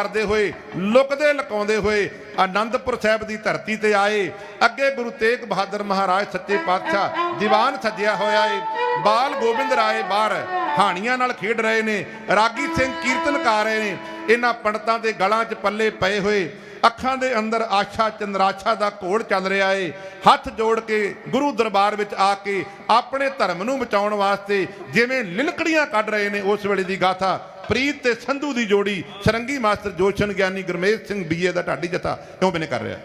ਕਰਦੇ ਹੋਏ, ਲੁਕਦੇ ਲਕਾਉਂਦੇ ਹੋਏ ਆਨੰਦਪੁਰ ਸਾਹਿਬ ਦੀ ਧਰਤੀ ਤੇ ਆਏ। ਅੱਗੇ ਗੁਰੂ ਤੇਗ ਬਹਾਦਰ ਮਹਾਰਾਜ ਸੱਚੇ ਪਾਤਸ਼ਾਹ ਦੀਵਾਨ ਸੱਜਿਆ ਹੋਇਆ ਏ। ਬਾਲ ਗੋਬਿੰਦ ਰਾਏ ਬਾਹਰ ਹਾਣੀਆਂ ਨਾਲ ਖੇਡ ਰਹੇ ਨੇ, ਰਾਗੀ ਸਿੰਘ ਕੀਰਤਨ ਕਰ ਰਹੇ ਨੇ, ਇਹਨਾਂ ਪੰਡਤਾਂ ਦੇ ਗਲਾਂ 'ਚ ਪੱਲੇ ਪਏ ਹੋਏ, ਅੱਖਾਂ ਦੇ ਅੰਦਰ ਆਸ਼ਾ ਚੰਦਰਾਸ਼ਾ ਦਾ ਘੋੜ ਚੱਲ ਰਿਹਾ ਏ, ਹੱਥ ਜੋੜ ਕੇ ਗੁਰੂ ਦਰਬਾਰ ਵਿੱਚ ਆ ਕੇ ਆਪਣੇ ਧਰਮ ਨੂੰ ਬਚਾਉਣ ਵਾਸਤੇ ਜਿਵੇਂ ਲਿਲਕੜੀਆਂ ਕੱਢ ਰਹੇ ਨੇ, ਉਸ ਵੇਲੇ ਦੀ ਗਾਥਾ, ਪ੍ਰੀਤ ਤੇ ਸੰਧੂ ਦੀ ਜੋੜੀ, ਸਰੰਗੀ ਮਾਸਟਰ ਜੋਸ਼ਨ ਗਿਆਨੀ ਗੁਰਮੇਜ ਸਿੰਘ ਬੀਏ ਦਾ ਢਾਡੀ ਜਥਾ, ਕਿਉਂ ਬਿਨੇ ਕਰ ਰਿਹਾ?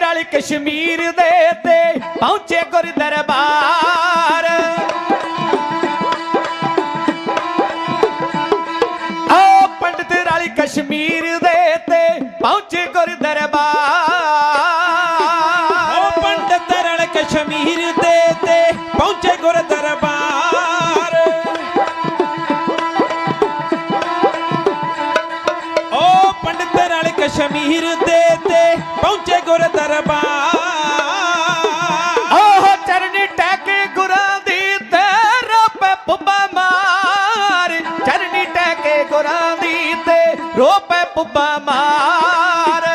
ਆ ਪੰਡਤ ਕਸ਼ਮੀਰ ਦੇ ਤੇ ਪਹੁੰਚੇ ਗੁਰ ਦਰਬਾਰ ਆ ਪੰਡਤ ਰਲ ਕਸ਼ਮੀਰ ਦੇ ਤੇ ਪਹੁੰਚੇ ਗੁਰ ਦਰਬਾਰ ਉਹ ਪੰਡਤ ਰਲ ਕਸ਼ਮੀਰ ਦੇ ਤੇ ਪਹੁੰਚੇ ਗੁਰ ਦਰਬਾਰ ਉਹ ਪੰਡਤ ਰਲ ਕਸ਼ਮੀਰ ਦੇ ਤੇ ਪਹੁੰਚੇ ਗੁਰ ਦਰਬਾਰ। ਆਹ ਚਰਨੀ ਟੈਕੇ ਗੁਰਾਂ ਦੀ ਤੇ ਰੋਪੇ ਪੁੱਬਾ ਮਾਰ। ਚਰਨੀ ਟੈਕੇ ਗੁਰਾਂ ਦੀ ਤੇ ਰੋਪੇ ਪੁੱਬਾ ਮਾਰ।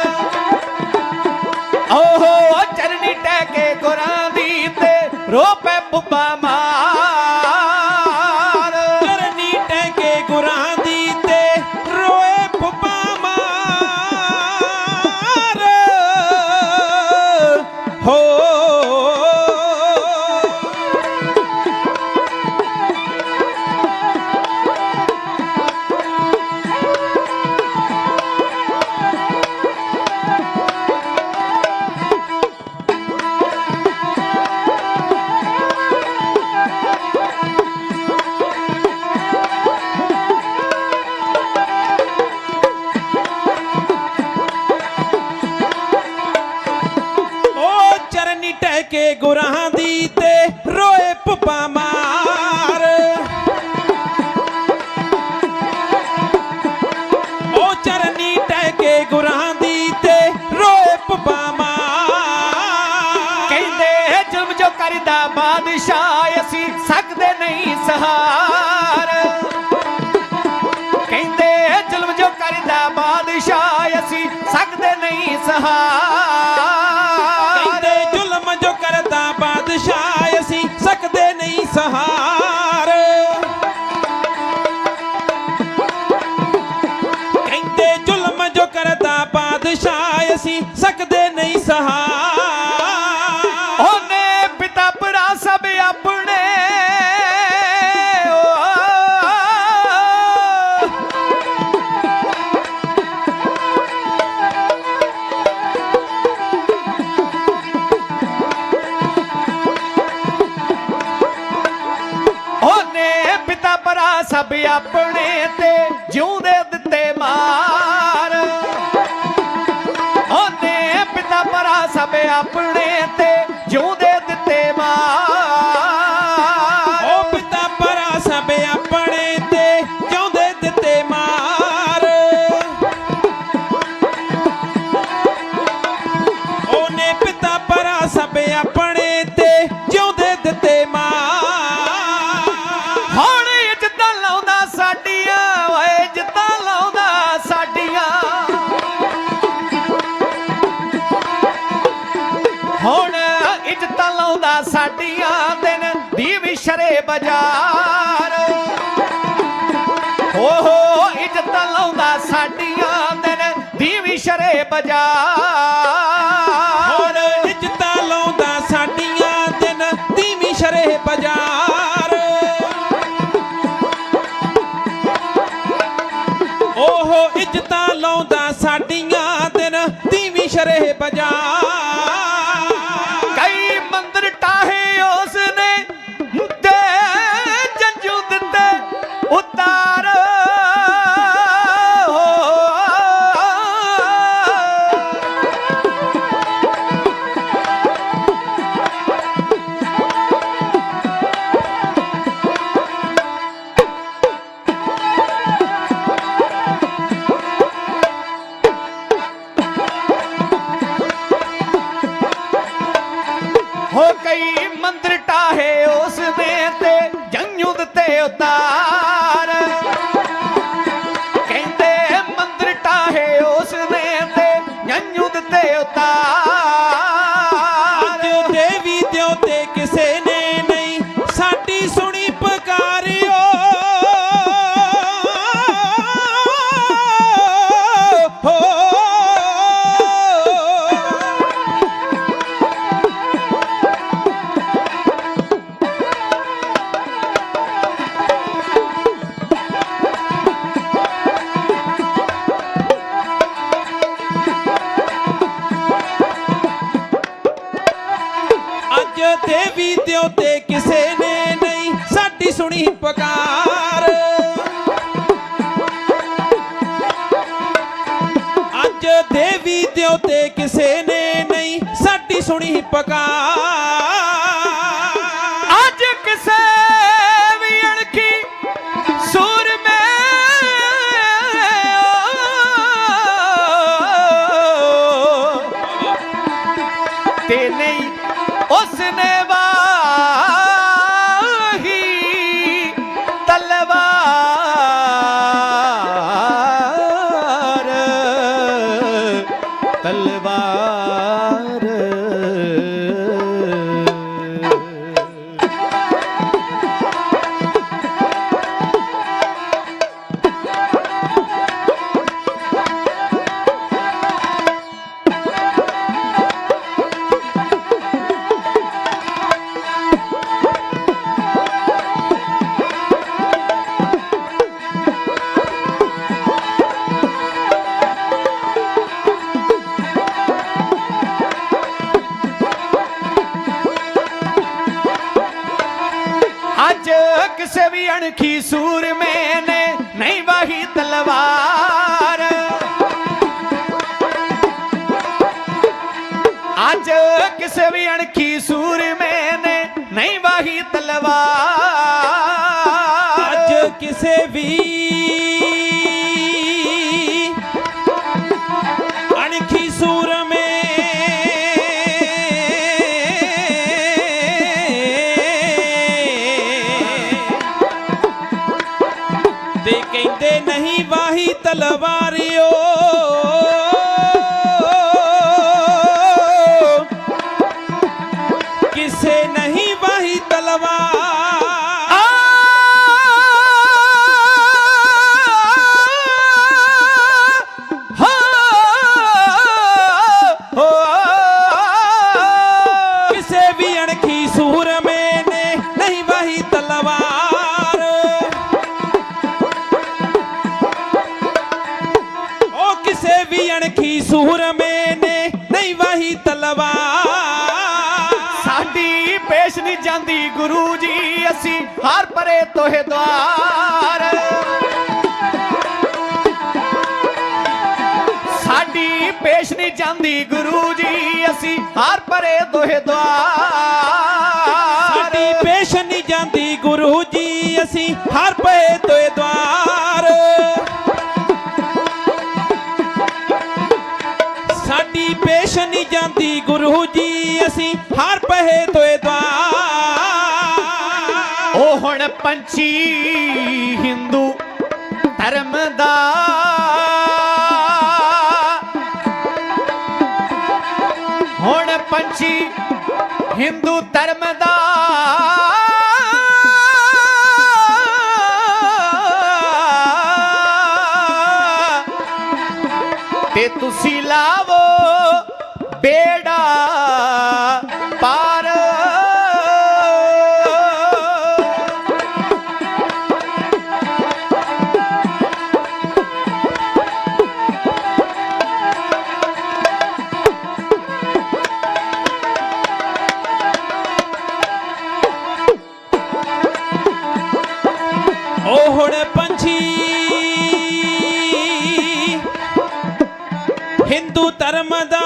ਓਹੋ ਚਰਨੀ ਟੈਕੇ ਗੁਰਾਂ ਦੀ ਤੇ ਰੋਪੇ ਪੁੱਬਾ ਮਾਰ ਚਰਨੀ ਟਹਿਕੇ ਗੁਰਾਂ ਦੀ ਤੇ ਰੋਏ ਪੁੱਪਾ ਮਾਰ। ਉਹ ਚਰਨੀ ਟਹਿਕੇ ਗੁਰਾਂ ਦੀ ਤੇ ਰੋਏ ਪੁੱਪਾ ਮਾਰ। ਕਹਿੰਦੇ ਜ਼ੁਲਮ ਜੋ ਕਰਦਾ ਬਾਦਸ਼ਾਹ, ਅਸੀਂ ਸਕਦੇ ਨਹੀਂ ਸਹਾਰ। ਕਹਿੰਦੇ ਜ਼ੁਲਮ ਜੋ ਕਰਦਾ ਬਾਦਸ਼ਾਹ, ਅਸੀਂ ਸਕਦੇ ਨਹੀਂ ਸਹਾਰ। ਭਰਾ ਆਪਣੇ ਤੇ ਜਿਉਂਦੇ ਦਿੱਤੇ ਮਾਰ। ਉਹਨੇ ਪਿਤਾ ਭਰਾ ਸਭ ਆਪਣੇ ਤੇ ਜਿਉਂਦੇ ਦਿੱਤੇ ਮਾਰ। ਉਹ ਪਿਤਾ ਪਰਾ ਸਭ ਆਪਣੇ ਤੇ ਜਿਉਂਦੇ ਦਿੱਤੇ ਮਾਰ। ਉਹਨੇ ਪਿਤਾ ਪਰਾ ਸਭ ਆਪਣੇ ਤੇ ਜਿਉਂਦੇ ਦਿੱਤੇ ਸਾਡੀਆਂ ਦਿਨ ਦੀ ਵਿਸ਼ਰੇ ਬਾਜ਼ਾਰ। ਹੋ ਹੋ ਇੱਜ਼ਤ ਲਾਉਂਦਾ ਸਾਡੀਆਂ ਦਿਨ ਦੀ ਵਿਸ਼ਰੇ ਬਾਜ਼ਾਰ। ਹੋ ਕਈ ਮੰਦਰ ਟਾਹੇ ਉਸ ਨੇ ਤੇ ਜੰਜੂ ਦਿੱਤੇ ਉਤਾਰ। ਕਹਿੰਦੇ ਮੰਦਰ ਟਾਹੇ ਉਸ ਨੇ ਤੇ ਜੰਜੂ ਤੇ ਉਤਾਰ। ਅੱਜ ਦੇਵੀ ਦਿਉਤੇ ਕਿਸੇ ਨੇ ਨਹੀਂ, ਸਾਡੀ ਸੁਣੀ ਪੁਕਾਰਿਓ ਅੱਜ ਦੇਵੀ ਦਿਉਤੇ ਕਿਸੇ ਨੇ ਨਹੀਂ। ਸਾਡੀ ਸੁਣੀ ਪੁਕਾਰ। ਅੱਜ ਦੇਵੀ ਦਿਉਤੇ ਕਿਸੇ ਨੇ ਨਹੀਂ। ਸਾਡੀ ਸੁਣੀ ਪੁਕਾਰ। ਤਲਵਾਰ ਕਿਸੇ ਅਣਖੀ ਸੂਰਮੇ ਨੇ ਨਹੀਂ ਵਾਹੀ ਤਲਵਾਰ। ਅੱਜ ਕਿਸੇ ਵੀ ਅਣਖੀ ਸੂਰਮੇ ਨੇ ਨਹੀਂ ਵਾਹੀ ਤਲਵਾਰ। ਅੱਜ ਕਿਸੇ ਵੀ ਤੇ ਕਹਿੰਦੇ ਨਹੀਂ ਵਾਹੀ ਤਲਵਾਰਿਓ। ਪੇਸ਼ ਗੁਰੂ ਜੀ, ਅਸੀਂ ਹਰ ਪਰੇ ਤੋਹੇ ਦਵਾਰ ਸਾਡੀ ਪੇਸ਼ ਨਹੀਂ ਜਾਂਦੀ ਗੁਰੂ ਜੀ, ਅਸੀਂ ਹਰ ਪਰੇ ਤੋਹੇ ਦਵਾਰ ਸਾਡੀ ਪੇਸ਼ ਨਹੀਂ ਜਾਂਦੀ ਗੁਰੂ ਜੀ, ਅਸੀਂ ਹਰ ਪਏ ਤੋਏ ਦਵਾਰ ਸਾਡੀ ਪੇਸ਼ ਨਹੀਂ ਜਾਂਦੀ ਗੁਰੂ ਜੀ, ਅਸੀਂ ਹਰ ਪਏ ਤੋਏ ਦਵਾਰ। ਉਹ ਹੁਣ ਪੰਛੀ ਹਿੰਦੂ ਧਰਮ ਦਾ। ਹੁਣ ਪੰਛੀ ਹਿੰਦੂ ਧਰਮ ਦਾ। ਤੇ ਤੁਸੀਂ ਲਾਵੋ ਬੇੜਾ। ਹੁਣ ਪੰਛੀ ਹਿੰਦੂ ਧਰਮ ਦਾ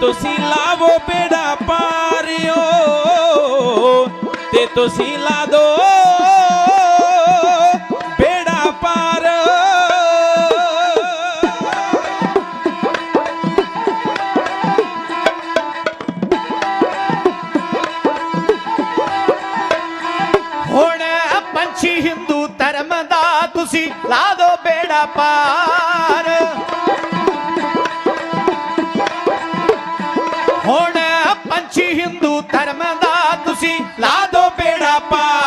ਤੁਸੀਂ ਲਾਵੋ ਬੇੜਾ ਪਾਰਿਓ ਤੇ ਤੁਸੀਂ ਲਾ ਦੋ ਬੇੜਾ ਪਾਰ ਹੁਣ ਪੰਛੀ ਹਿੰਦੂ ਧਰਮ ਦਾ ਤੁਸੀਂ ਲਾ ਦੋ ਬੇੜਾ ਪਾਰ ਹੁਣ ਪੰਛੀ ਹਿੰਦੂ